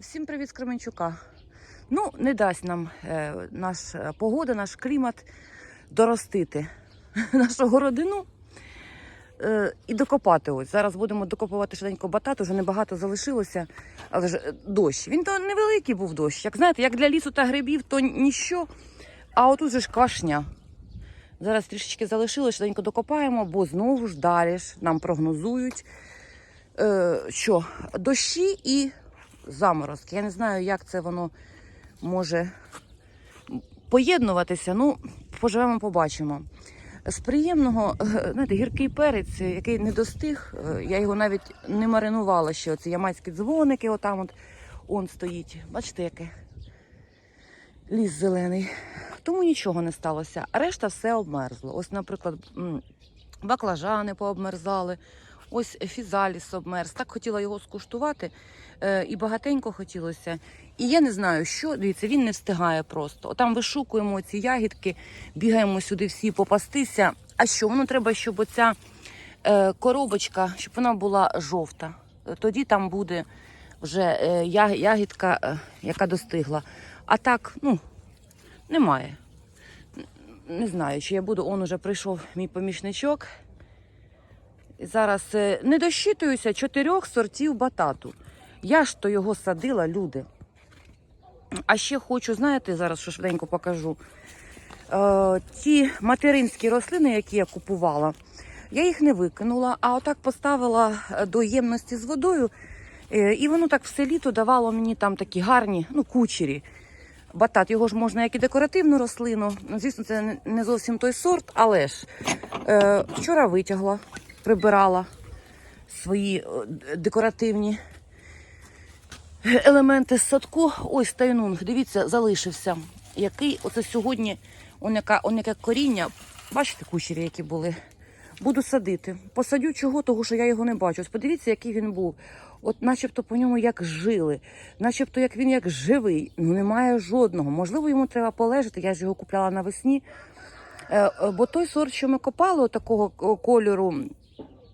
Всім привіт з Кременчука. Ну, не дасть нам е, наш е, погода, наш клімат доростити нашу городину е, і докопати. Ось зараз будемо докопувати швиденько батат, уже небагато залишилося, але ж е, дощ. Він то невеликий був дощ. Як знаєте, як для лісу та грибів, то ніщо. А отут же ж квашня. Зараз трішечки залишилось, швиденько докопаємо, бо знову ж далі ж нам прогнозують, е, що дощі і заморозки. Я не знаю, як це воно може поєднуватися. Ну, поживемо, побачимо. З приємного, е, знаєте, гіркий перець, який не достиг, е, я його навіть не маринувала ще. Оці ямайські дзвоники, отам от он стоїть. Бачите, яке? Ліс зелений. Тому нічого не сталося. А решта все обмерзло. Ось, наприклад, баклажани пообмерзали, ось фізаліс обмерз. Так хотіла його скуштувати, е, і багатенько хотілося. І я не знаю, що дивіться, він не встигає просто. Там вишукуємо ці ягідки, бігаємо сюди всі попастися. А що? Воно треба, щоб оця е, коробочка, щоб вона була жовта. Тоді там буде вже е, ягідка, яка достигла. А так, ну, немає. Не знаю, чи я буду. Он уже прийшов мій помічничок. Зараз е, не дощитуюся чотирьох сортів батату. Я ж то його садила, люди. А ще хочу, знаєте, зараз що швиденько покажу. Е, ті материнські рослини, які я купувала, я їх не викинула, а отак поставила е, до ємності з водою. Е, і воно так все літо давало мені там такі гарні, ну, кучері. Батат, його ж можна як і декоративну рослину. Ну, звісно, це не зовсім той сорт, але ж е, вчора витягла, прибирала свої е, декоративні елементи з садку. Ось тайнунг, дивіться, залишився. Який оце сьогодні, он яка, он яке коріння. Бачите кучері, які були. Буду садити. Посадю чого, того що я його не бачу. Ось подивіться, який він був. От начебто по ньому як жили, начебто як він як живий. Ну немає жодного. Можливо, йому треба полежати. Я ж його купляла навесні. Е, е, бо той сорт, що ми копали, такого кольору,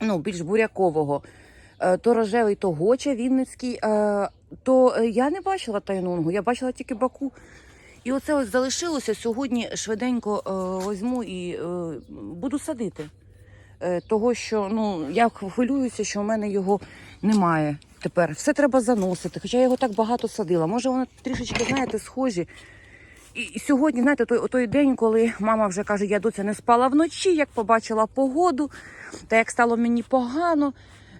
ну, більш бурякового, е, то рожевий, то гоча вінницький, е, то е, я не бачила тайнунгу, я бачила тільки баку. І оце ось залишилося. Сьогодні швиденько візьму і буду садити. Того, що ну, я хвилююся, що в мене його немає тепер. Все треба заносити, хоча я його так багато садила. Може, вони трішечки, знаєте, схожі. І сьогодні, знаєте, той, той день, коли мама вже каже, я доця не спала вночі, як побачила погоду, та як стало мені погано,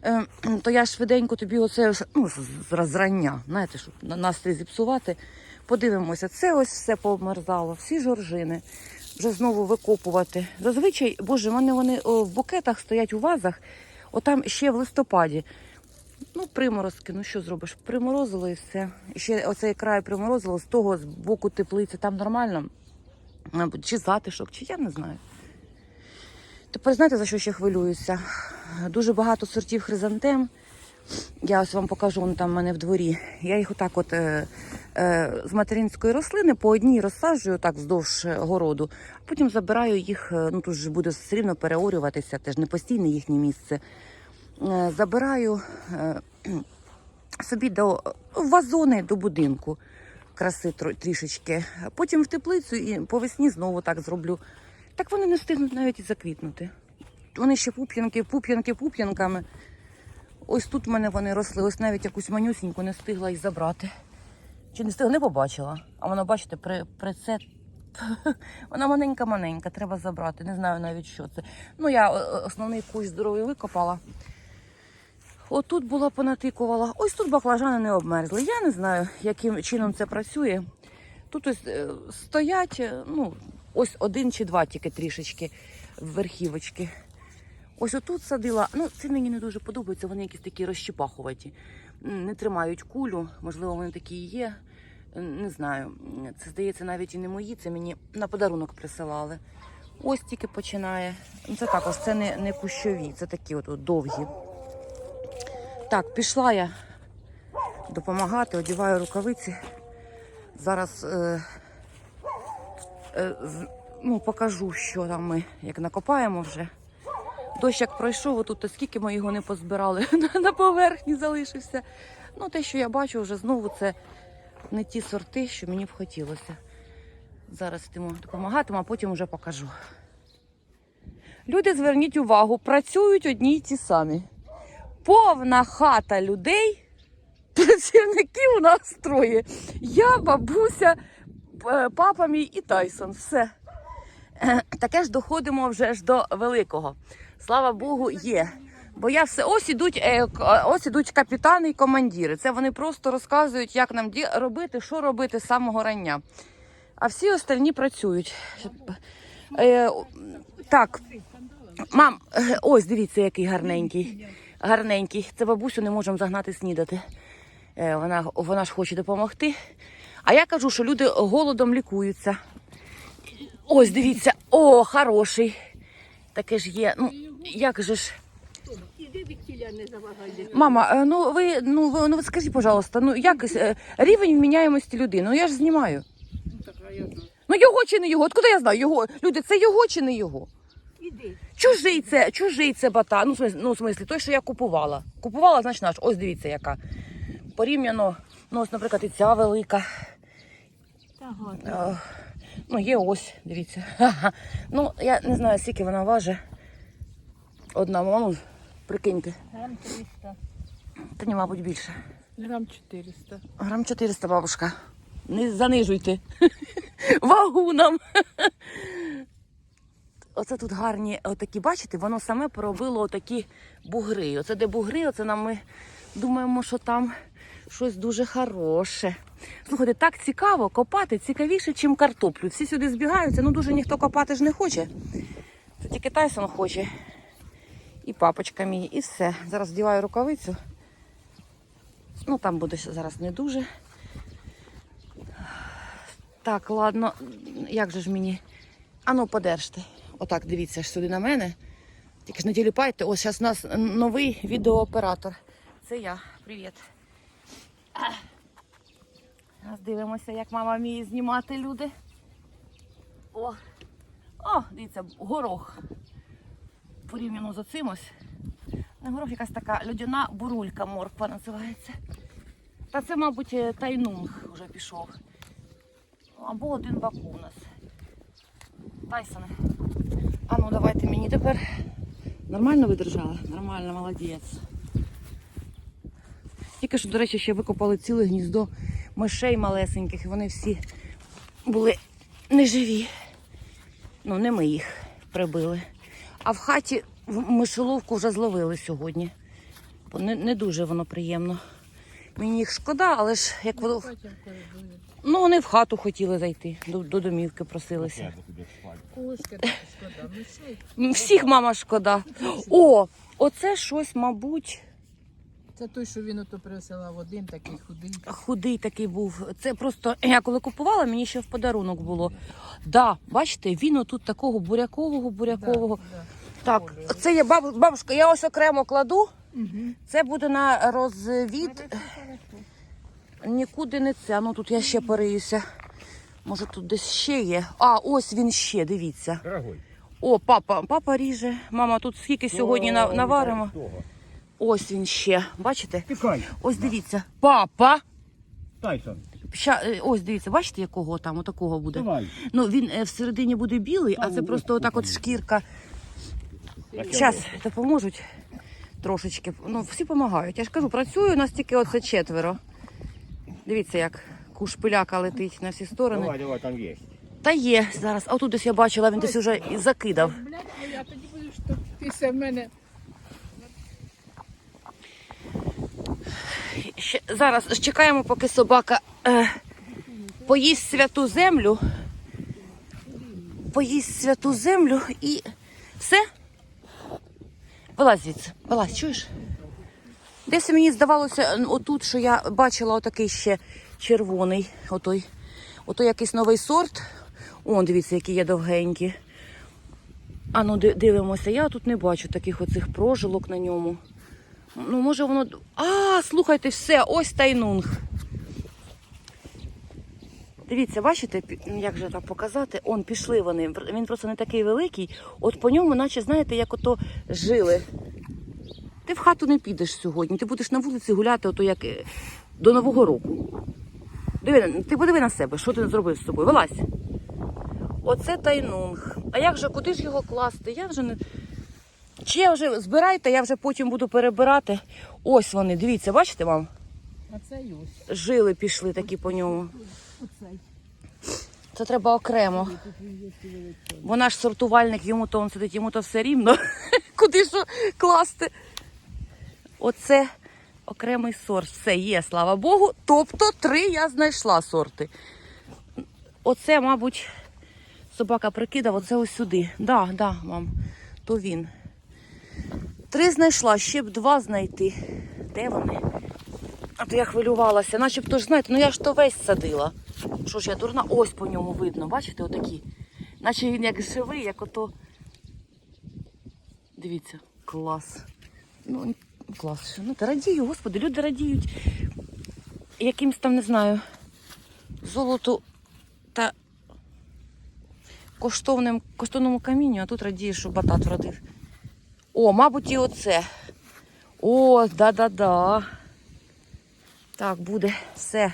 е, то я швиденько тобі оце ну, зрання, знаєте, щоб на- настрій зіпсувати. Подивимося, це ось все пообмерзало, всі жоржини. Вже знову викопувати. Зазвичай, боже, вони, вони в букетах стоять у вазах, отам ще в листопаді. Ну, приморозки, ну що зробиш? Приморозило і все. І ще оцей край приморозило, з того з боку теплиці, там нормально. Чи затишок, чи я не знаю. Тепер знаєте, за що ще хвилююся? Дуже багато сортів хризантем. Я ось вам покажу, вони там в мене в дворі. Я їх отак от е, е, з материнської рослини по одній розсаджую так вздовж е, городу, а потім забираю їх, е, ну тут ж буде все рівно переорюватися, теж не постійне їхнє місце. Е, забираю е, собі до вазони до будинку краси трішечки. Потім в теплицю і по весні знову так зроблю. Так вони не встигнуть навіть і заквітнути. Вони ще пуп'янки, пуп'янки, пуп'янками. Ось тут в мене вони росли, ось навіть якусь манюсіньку не встигла і забрати. Чи не встигла, не побачила. А вона, бачите, при, при це. Вона маленька-маленька, треба забрати. Не знаю навіть, що це. Ну, я е, основний кущ здоровий викопала. Отут була понатикувала. Ось тут баклажани не обмерзли. Я не знаю, яким чином це працює. Тут ось е, стоять, е, ну, ось один чи два тільки трішечки верхівочки. Ось отут садила. Ну, це мені не дуже подобається. Вони якісь такі розчіпахуваті. Не тримають кулю, можливо, вони такі є. Не знаю. Це здається навіть і не мої. Це мені на подарунок присилали. Ось тільки починає. Це також це не, не кущові, це такі от довгі. Так, пішла я допомагати, одіваю рукавиці. Зараз е, е, ну, покажу, що там ми як накопаємо вже. Дощ як пройшов, отут скільки ми його не позбирали, на- поверхні залишився. Ну, те, що я бачу, вже знову це не ті сорти, що мені б хотілося. Зараз йтиму допомагатиму, а потім вже покажу. Люди, зверніть увагу, працюють одні й ті самі. Повна хата людей, працівників у нас троє. Я, бабуся, папа мій і Тайсон. Все. Таке ж доходимо вже ж до великого. Слава Богу, є. Бо я все ось ідуть, е, ось ідуть капітани і командири. Це вони просто розказують, як нам робити, що робити з самого рання. А всі остальні працюють. Е, так, мам, ось дивіться, який гарненький. Гарненький. Це бабусю не можемо загнати снідати. Е, вона, вона ж хоче допомогти. А я кажу, що люди голодом лікуються. Ось дивіться, о, хороший. Таке ж є. Ну, як же ж. Мама, е, ну ви ну ви ну ви скажіть, пожалуйста, ну як е, рівень вміняємості людини? Ну я ж знімаю. Ну його чи не його? Откуда я знаю? Його люди, це його чи не його? Іди. Чужий це, чужий це бата. Ну, в смислі, ну, в смислі, той, що я купувала. Купувала, значить наш. Ось дивіться, яка. Порівняно, ну, ось, наприклад, і ця велика. Та гарно. Е, Ну, є ось, дивіться. Ну, я не знаю, скільки вона важить. Одна, ну, прикиньте. Грам 300. Та ні, мабуть, більше. Грам 400. Грам 400, бабушка. Не занижуйте. Вагу нам. Оце тут гарні, отакі, бачите, воно саме поробило отакі бугри. Оце де бугри, оце нам ми думаємо, що там щось дуже хороше. Слухайте, так цікаво копати, цікавіше, ніж картоплю. Всі сюди збігаються, ну дуже ніхто копати ж не хоче. Це тільки Тайсон хоче. І папочка мій, і все. Зараз вдіваю рукавицю. Ну, там буде зараз не дуже. Так, ладно, як же ж мені. Ану, подержте. Отак, дивіться ж сюди на мене. Тільки ж не тіліпайте. Ось зараз у нас новий відеооператор. Це я. Привіт. Зараз дивимося, як мама вміє знімати люди. О, О, дивіться, горох. Порівняно з оцим ось. Не горох якась така льодяна бурулька морква називається. Та це, мабуть, е, тайнунг вже пішов. Або один баку у нас. Тайсоне. А ну давайте мені тепер. Нормально видержала? Нормально, молодець. Тільки що, до речі, ще викопали ціле гніздо мишей малесеньких, і вони всі були неживі. Ну, не ми їх прибили. А в хаті мишоловку вже зловили сьогодні. Не, не дуже воно приємно. Мені їх шкода, але ж як воно. Ну, вони в хату хотіли зайти, до, до домівки просилися. Шкода. Всіх мама шкода. О, оце щось, мабуть, Це той, що він ото присилав один, такий худий. худий такий був. Це просто я коли купувала, мені ще в подарунок було. Да, бачите, він отут такого бурякового, бурякового. Да, Так, це є баб, бабушка, я ось окремо кладу. Угу. Це буде на розвід. Нікуди не це. Ну тут я ще пориюся. Може тут десь ще є. А, ось він ще, дивіться. Дорогой. О, папа, папа ріже. Мама, тут скільки сьогодні на- наваримо. Ось він ще. Бачите? Тікай, Ось дивіться. Папа. Тайсон, Ща, е, ось дивіться, бачите, якого там, отакого буде. давай. Ну він е, всередині буде білий, а це просто отак от шкірка. Зараз допоможуть трошечки. Ну, всі допомагають. Я ж кажу, працюю, у нас тільки оце четверо. Дивіться, як кушпиляка летить на всі сторони. Давай, давай, там есть. Та є зараз. А тут десь я бачила, він десь вже і закидав. Блядь, я тоді буду, що ти мене. Ще, зараз чекаємо, поки собака е, поїсть святу землю. Поїсть святу землю і все. Вилазь звідси, вилазь, чуєш? Десь мені здавалося, отут, що я бачила отакий ще червоний, отой, отой якийсь новий сорт. О, дивіться, які є довгенькі. А ну дивимося, я тут не бачу таких оцих прожилок на ньому. Ну, може воно. А, слухайте, все, ось тайнунг. Дивіться, бачите, як же так показати? Он пішли вони. Він просто не такий великий. От по ньому, наче, знаєте, як ото жили. Ти в хату не підеш сьогодні, ти будеш на вулиці гуляти, ото як е, до Нового року. Диви, ти подиви на себе, що ти зробив з собою. Вилазь. Оце тайнунг. А як же, куди ж його класти? Я вже не. Чи я вже збирайте, я вже потім буду перебирати. Ось вони, дивіться, бачите, мам? А це й ось. Жили пішли такі по ньому. Оцей. Це треба окремо. Він. Вона ж сортувальник, йому то он сидить, йому то все рівно. Куди що класти? Оце окремий сорт. Все є, слава Богу. Тобто три я знайшла сорти. Оце, мабуть, собака прикидав, оце ось сюди. Да, да, мам, то він. Три знайшла, ще б два знайти. Де вони? А то я хвилювалася. Начебто ж, знаєте, ну я ж то весь садила. Що ж я дурна? Ось по ньому видно, бачите, отакі. Наче він як живий, як ото. Дивіться, клас. Ну, клас. Ну, та радію, господи, люди радіють. Якимсь там, не знаю, золоту та коштовним, коштовному камінню, а тут радіє, що батат вродив. О, мабуть, і оце. О, да-да-да. Так, буде все.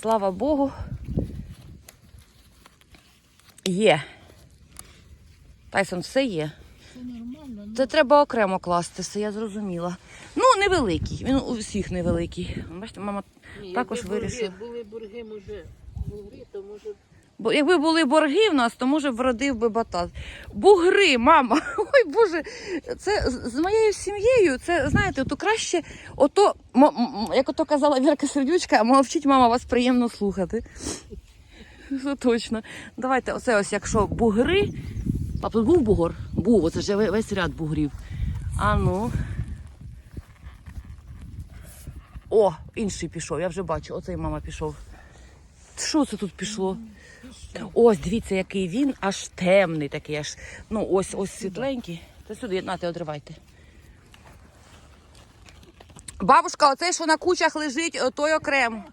Слава Богу. Є. Тайсон, все є. Це треба окремо класти, все я зрозуміла. Ну, невеликий. Він у всіх невеликий. Бачите, мама. Ні, також якби вирішила. бурги- Були бурги, може, бугри, то може Бо якби були борги в нас, то може вродив би батат. Бугри, мама. Ой Боже, це з з моєю сім'єю. Це знаєте, то краще, ото, як ото казала Вірка Сердючка, мовчить, мама, вас приємно слухати. Це точно. Давайте, оце ось, якщо бугри. Пап, тут був бугор? Був, оце ж весь ряд бугрів. А ну. О, інший пішов, я вже бачу. Оцей мама пішов. Що це тут пішло? Ось, дивіться, який він аж темний такий, аж. Ну, ось ось світленький. Та сюди, нате, одривайте. Бабушка, оцей, що на кучах лежить, о, той окрем.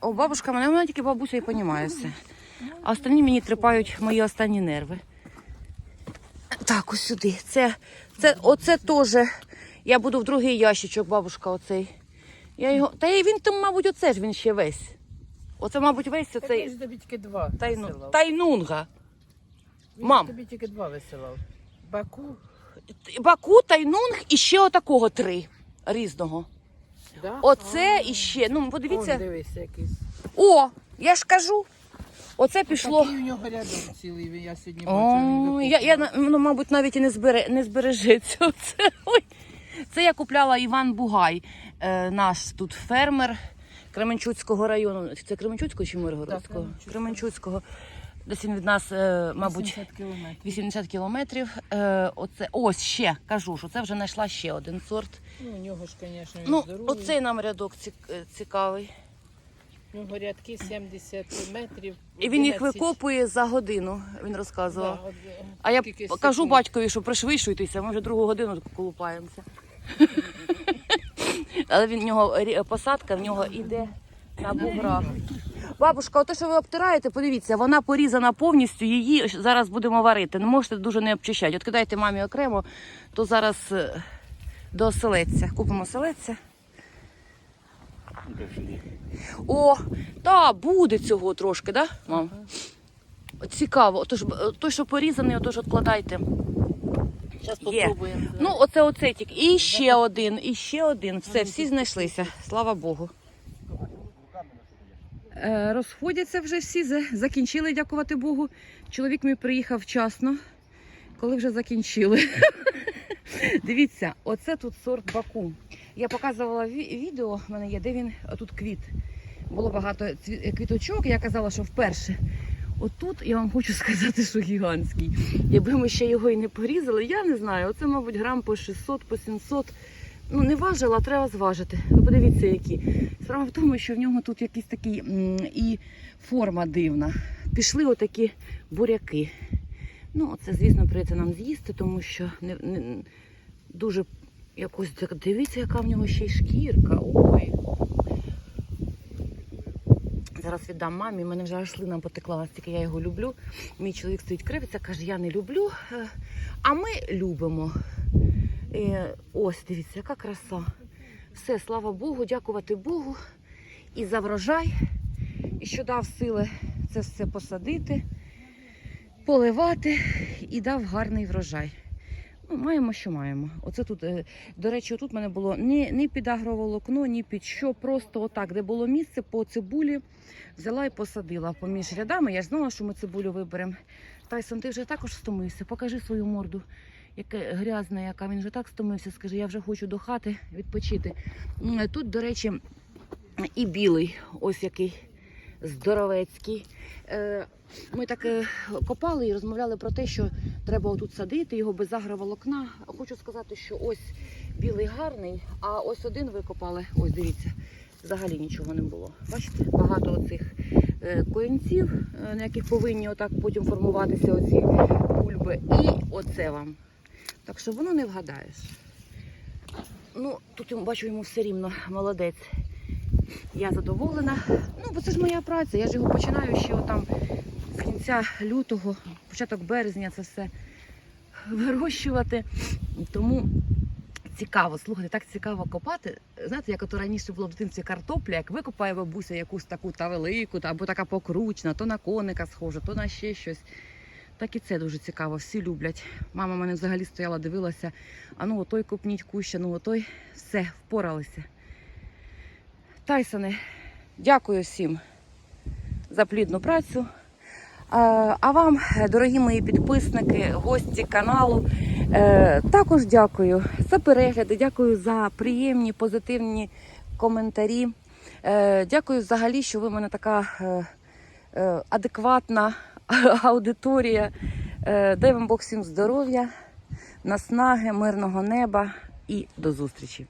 О, бабушка, мене вона тільки бабуся і понімає все. А останні мені трипають мої останні нерви. Так, ось сюди. Це, це, оце теж. Я буду в другий ящичок, бабушка, оцей. Я його. Та й він там, мабуть, оце ж він ще весь. Оце, мабуть, весь Так оцей. він ж тобі тільки два Тайну... висилав. Тайнунга. Він Мам. тобі тільки два висилав. Баку, Баку, Тайнунг і ще отакого три різного. да? Оце А. і ще. Ну, подивіться. дивися якийсь. О, я ж кажу. Оце пішло. Такий у нього рядом цілий, я сьогодні він я, я, викопував. ну, мабуть, навіть і не, збере, не збережеться. Оце. Ой. Це я купляла Іван Бугай, е, наш тут фермер Кременчуцького району. Це Кременчуцького чи Миргородського? Кременчуцького. Кременчуцького. Десь він від нас, е, мабуть, 80 кілометрів. 80 кілометрів. Е, оце, ось ще кажу, що це вже знайшла ще один сорт. Ну, у нього ж, звісно, він Ну, здоровий. оцей нам рядок цік- е, цікавий. У нього 70 метрів. І він їх 11. викопує за годину, він Да, розказував. от, е, А я скільки кажу секунд. батькові, що пришвидшуйтеся, ми вже другу годину тут колупаємося. Але він в нього рі- посадка, в нього іде на буграх. Бабушка, ото, що ви обтираєте, подивіться, вона порізана повністю, її зараз будемо варити. Не можете дуже не обчищати. От кидайте мамі окремо, то зараз е, до оселедця. Купимо оселедця. О, та буде цього трошки, да, мам? Цікаво. Отож, е, той, що порізаний, отож відкладайте. Зараз Є. попробуємо. Ну, оце оце тільки. І ще один, і ще один. Все, всі знайшлися. Слава Богу. Е, розходяться вже всі, закінчили, дякувати Богу. Чоловік мій приїхав вчасно, коли вже закінчили. Дивіться, оце тут сорт Баку. Я показувала відео, в мене є, де він тут квіт. Було багато квіточок. Я казала, що вперше. Отут я вам хочу сказати, що гігантський. Якби ми ще його і не порізали, я не знаю. Оце, мабуть, грам по 600, по 700. Ну, не важила, треба зважити. Ви подивіться, які. Справа в тому, що в нього тут якийсь такий і форма дивна. Пішли отакі буряки. Ну, це, звісно, прийдеться нам з'їсти, тому що не, не, дуже якось так дивіться, яка в нього ще й шкірка. Ой. Зараз віддам мамі, мене вже аж слина потекла, настільки я його люблю. Мій чоловік стоїть кривиться, каже, я не люблю. Е, А ми любимо. Е, ось, дивіться, яка краса. Все, слава Богу, дякувати Богу і за врожай, і що дав сили це все посадити, поливати і дав гарний врожай. Ну, маємо, що маємо. Оце тут, е, до речі, тут мене було ні, ні під агроволокно, ні під що. Просто отак, де було місце по цибулі, взяла і посадила поміж рядами. Я ж знала, що ми цибулю виберемо. Тайсон, ти вже також стомився. Покажи свою морду, яка грязна, яка він вже так стомився. Скажи, я вже хочу до хати відпочити. Тут, до речі, і білий, ось який здоровецький. Е, Ми так е, копали і розмовляли про те, що треба отут садити його без агроволокна. Хочу сказати, що ось білий гарний, а ось один викопали. Ось дивіться, взагалі нічого не було. Бачите, багато оцих е, корінців, на яких повинні отак потім формуватися оці бульби. І оце вам. Так що воно не вгадаєш. Ну, тут бачу йому все рівно молодець. Я задоволена. Ну, бо це ж моя праця. Я ж його починаю ще там з кінця лютого, початок березня це все вирощувати. Тому цікаво, слухайте, так цікаво копати. Знаєте, як ото раніше було в дитинстві картопля, як викопає бабуся якусь таку та велику, або така покручна, то на коника схожа, то на ще щось. Так і це дуже цікаво, всі люблять. Мама мене взагалі стояла, дивилася, а ну отой копніть куща, ну отой все, впоралися. Тайсоне, дякую всім за плідну працю. А вам, дорогі мої підписники, гості каналу, е, також дякую за перегляди, дякую за приємні, позитивні коментарі. Е, Дякую взагалі, що ви в мене така е, адекватна аудиторія. Дай вам Бог всім здоров'я, наснаги, мирного неба і до зустрічі!